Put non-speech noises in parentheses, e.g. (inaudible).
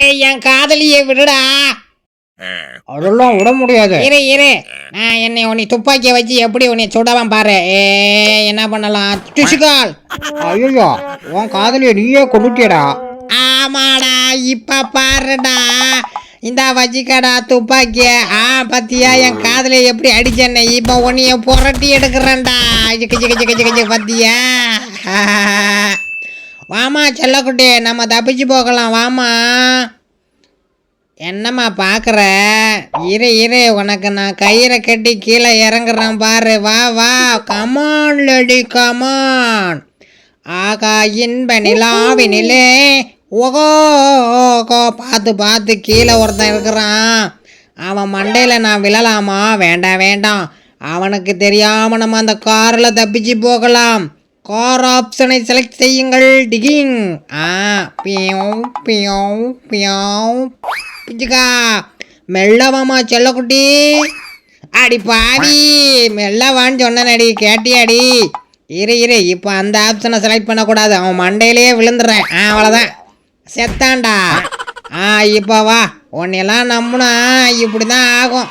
ஏய், என் காதலியை விடுடா. அதெல்லாம் விட முடியாது. இரு இரு. நான் என்னை உன்னை துப்பாக்கியை வச்சு எப்படி உன்னை சுடவான் பாரு. ஏ என்ன பண்ணலாம்? துஷிகால் ஐயோ உன் காதலியை நீயே கொண்டுட்டியடா. ஆமாடா இப்ப பாருடா. இந்த வச்சிக்கடா துப்பாக்கிய. ஆ பத்தியா என் காதுல எப்படி அடிச்சேன்னு. இப்ப உன்னைய புரட்டி எடுக்கிறேன்டா. பத்தியா? (laughs) வாமா செல்லக்குட்டி நம்ம தப்பிச்சு போகலாம் வாமா என்னம்மா பார்க்குற இரு இரு உனக்கு நான் கயிறை கட்டி கீழே இறங்குறேன் பாரு. வா வா. கமான் லடி கமான் ஆகா இன்ப நிலாவினிலே ஓகோ ஓகோ பார்த்து பார்த்து கீழே ஒருத்தன் இருக்கிறான். அவன் மண்டையில் நான் விழலாமா? வேண்டாம் வேண்டாம். அவனுக்கு தெரியாமல் நம்ம அந்த காரில் தப்பிச்சு போகலாம். கார் ஆப்ஷனை செலக்ட் செய்யுங்கள். டிகிங் ஆ பியோ பியோ பியோ. பிச்சுக்கா. மெல்லவாமா செல்லக்குட்டி. அடி பாவி. மெல்லவான்னு சொன்னனடி கேட்டியாடி. இரு இரு இப்போ அந்த ஆப்ஷனை செலக்ட் பண்ணக்கூடாது. அவன் மண்டையிலேயே விழுந்துடுறேன். ஆ அவ்வளோதான் செத்தாண்டா ஆ இப்போ வா. உன்னையெல்லாம் நம்பினா இப்படி தான் ஆகும்.